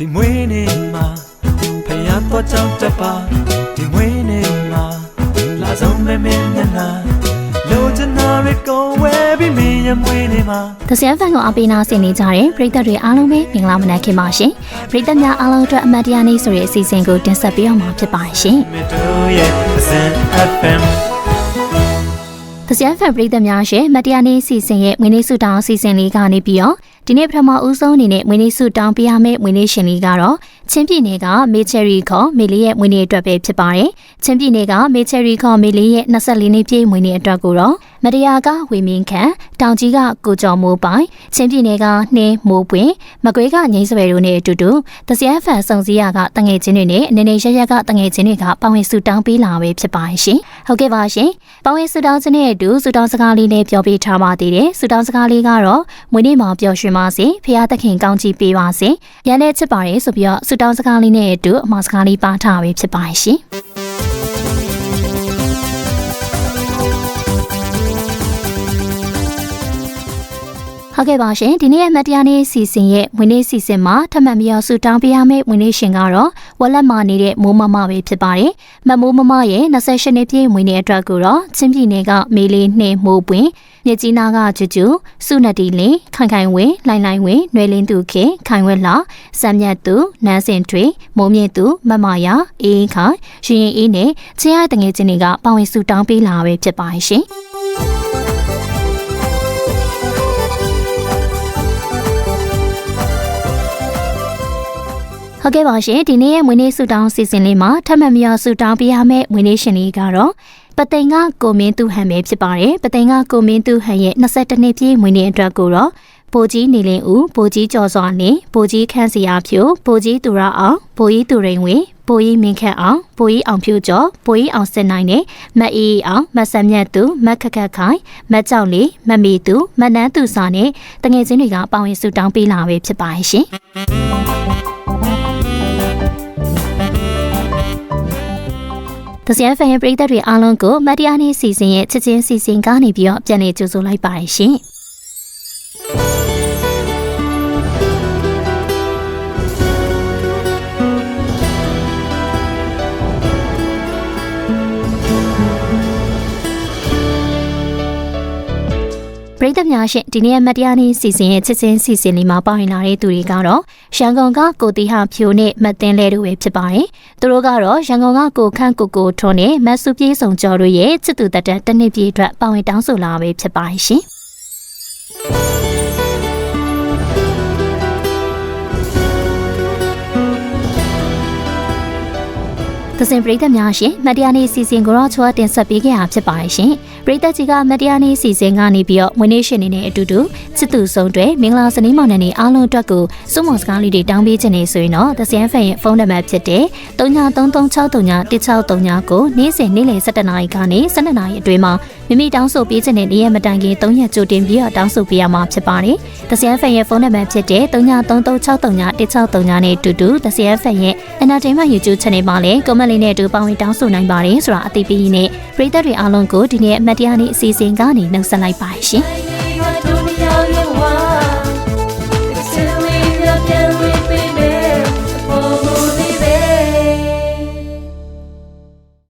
ဒီမွေးနေ့မှာဖျားတော့ကြောက်တပါဒီမွေးနေ့မှာလာဆုံးမဲမဲမျက်နှာလိုချင်တာတွေကိုဝယ်ပြီးမင်းရဲ့မွေးနေ့မှာ The San Fan ကိုအပိနာဆင်နေကြတဲ့ပရိသတ်တွေအားလုံးပဲမင်္ဂလာမနက်ခင်ပါရှင်ပရိသတ်များအားလုံးအတွက်အမတ်တရားနေ့ဆိုတဲ့အစီအစဉ်ကိုတင်ဆက်ပေးအောင်မှာဖြစ်ပါရှင်မင်းတို့ရဲ့ San FM သစရဖန်ပရိသတ်များရှင်မတရားနေ့အစီအစဉ်ရဲ့ငွေနေ့စုတောင်းအစီအစဉ်လေးကနေပြီးတော့ ဒီနေ့ပထမဦးဆုံးအနေနဲ့မွေးနေ့ဆုတောင်းပေးရမယ့်မွေးနေ့ရှင်လေးကတော့ ချင်းပြည်နယ်ကမေချယ်ရီခေါ်မေလေးရဲ့မွေးနေ့အတွက်ပဲဖြစ်ပါတယ်။ချင်းပြည်နယ်ကမေချယ်ရီခေါ်မေလေးရဲ့24နှစ်ပြည့်မွေးနေ့အတွက်ကိုတော့မတရားကဝေမင်းခန့်တောင်ကြီးကကိုကျော်မိုးပိုင်ချင်းပြည်နယ်ကနှင်းမိုးပွင့်မကွေးကငိမ့်စပယ်တို့နဲ့အတူတူသစရန်ဖန်စုံစည်းရကတငယ်ချင်းတွေနဲ့အနေနဲ့ရရကတငယ်ချင်းတွေကပါဝင်ဆုတောင်းပေးလာပဲဖြစ်ပါတယ်ရှင်။ဟုတ်ကဲ့ပါရှင်။ပါဝင်ဆုတောင်းခြင်းနဲ့အတူဆုတောင်းစကားလေးနဲ့ပြောပြထားပါသေးတယ်။ဆုတောင်းစကားလေးကတော့မွေးနေ့မှာပျော်ရွှင်ပါစေ။ဖရာသခင်ကောင်းချီးပေးပါစေ။ရန်တဲ့ချစ်ပါတယ်ဆိုပြီးတော့ဆုတောင်းစကားလေးနဲ့အတူအမှားစကားလေးပါထားပဲဖြစ်ပါတယ်ရှင်။ ဟုတ်ကဲ့ပါရှင်ဒီနေ့ရဲ့မတ်တရားနေ့စီစဉ်ရဲ့ဝင်နေ့စီစဉ်မှာထပ်မံပြီးတော့ဆူတောင်းပေးရမယ့်ဝင်နေ့ရှင်ကတော့ဝက်လက်မာနေတဲ့မိုးမမပဲဖြစ်ပါတယ်မတ်မိုးမမရဲ့28နှစ်ပြည့်ဝင်နေ့အတွက်ကိုတော့ချင်းပြည်နယ်ကမေလေးနှင်းမိုးပွင့်မြစ်ကြီးနားကကျူကျူစုနတီလင်းခိုင်ခိုင်ဝင်းလိုင်လိုင်ဝင်းနွယ်လင်းသူခေခိုင်ဝက်လာစံမြတ်သူနန်းစင်ထွေမိုးမြင့်သူမမယာအေးခိုင်ရှင်ရင်အေးနဲ့ချင်းရတဲ့ငယ်ချင်းတွေကပါဝင်ဆူတောင်းပေးလာပဲဖြစ်ပါတယ်ရှင် ဟုတ်ကဲ့ပါရှင်ဒီနေ့ရဲ့မွေးနေ့ဆုတောင်းစီစဉ်လေးမှာထပ်မံပြီးတော့ဆုတောင်းပေးရမယ့်မွေးနေ့ရှင်လေးကတော့ပသိမ်ကကိုမင်းသူဟန်ပဲဖြစ်ပါတယ်ပသိမ်ကကိုမင်းသူဟန်ရဲ့22နှစ်ပြည့်မွေးနေ့အတွက်ကိုတော့ပိုကြီးနေလင်းဦးပိုကြီးကျော်စွာနေပိုကြီးခန့်စီယာဖြိုပိုကြီးသူရအောင်ပိုကြီးသူရင်ဝေပိုကြီးမင်းခန့်အောင်ပိုကြီးအောင်ဖြူကျော်ပိုကြီးအောင်စစ်နိုင်နဲ့မတ်အေးအောင်မတ်ဆမ်မြတ်သူမတ်ခက်ခက်ခိုင်မတ်ကြောင်လေးမတ်မီသူမတ်နန်းသူစာနဲ့တငယ်ချင်းတွေကပေါဝင်ဆုတောင်းပေးလာပဲဖြစ်ပါရဲ့ရှင် တစရန်ဖန်ရဲ့ပရိသတ်တွေအားလုံးကိုမတ်တရားနေ့စီစဉ်ရဲ့ချစ်ချင်းစီစဉ်ကနေပြီးတော့ပြန်လည်ကြိုဆိုလိုက်ပါတယ်ရှင်။ ပရိသတ်များရှင်ဒီနေ့မတ်တရားနေ့စီစဉ်ရဲ့ချစ်ချင်းစီစဉ်လေးမှာပါဝင်လာတဲ့သူတွေကတော့ရန်ကုန်ကကိုတီဟာဖြိုနဲ့မတ်တင်လဲတို့ပဲဖြစ်ပါတယ်။သူတို့ကတော့ရန်ကုန်ကကိုခန့်ကိုကိုထွန်းနဲ့မတ်စုပြေးဆောင်ကျော်တို့ရဲ့ချစ်သူတက်တဲ့တစ်နှစ်ပြည့်အတွက်ပါဝင်တောင်းဆိုလာပဲဖြစ်ပါတယ်ရှင်။ သစင်ပရိသတ်များရှင်မတ်တရားနေ့စီစဉ်ကိုတော့ချောတင်ဆက်ပေးခဲ့တာဖြစ်ပါတယ်ရှင်ပရိသတ်ကြီးကမတ်တရားနေ့စီစဉ်ကနေပြီးတော့ဝင်နေရှင်နေတဲ့အတူတူစစ်သူဆုံးတွေမင်္ဂလာစနေမောင်နှံနေအားလုံးအတွက်ကိုစုမုံစကားလေးတွေတောင်းပေးခြင်းနေဆိုရင်တော့သစင်ဖန်ရဲ့ဖုန်းနံပါတ်ဖြစ်တဲ့3933631639ကိုနေ့စဉ်နေ့လယ်7:00နာရီကနေ12:00နာရီအတွင်းမှာ မိမိတောင်းဆိုပေးခြင်းတဲ့နေ့ရက်မတိုင်ခင်3ရက်ကြိုတင်ပြီးတော့တောင်းဆိုပေးရမှာဖြစ်ပါတယ်သစင်ဖန်ရဲ့ဖုန်းနံပါတ်ဖြစ်တဲ့3933631639နဲ့အတူတူသစင်ဖန်ရဲ့ Entertainment YouTube Channel မှာလည်း comment လေးနဲ့အတူပါဝင်တောင်းဆိုနိုင်ပါတယ်ဆိုတာအသိပေးရင်းနဲ့ပရိသတ်တွေအားလုံးကိုဒီနေ့အမတ်တရားနေ့အစီအစဉ်ကနေနှုတ်ဆက်လိုက်ပါရှင်။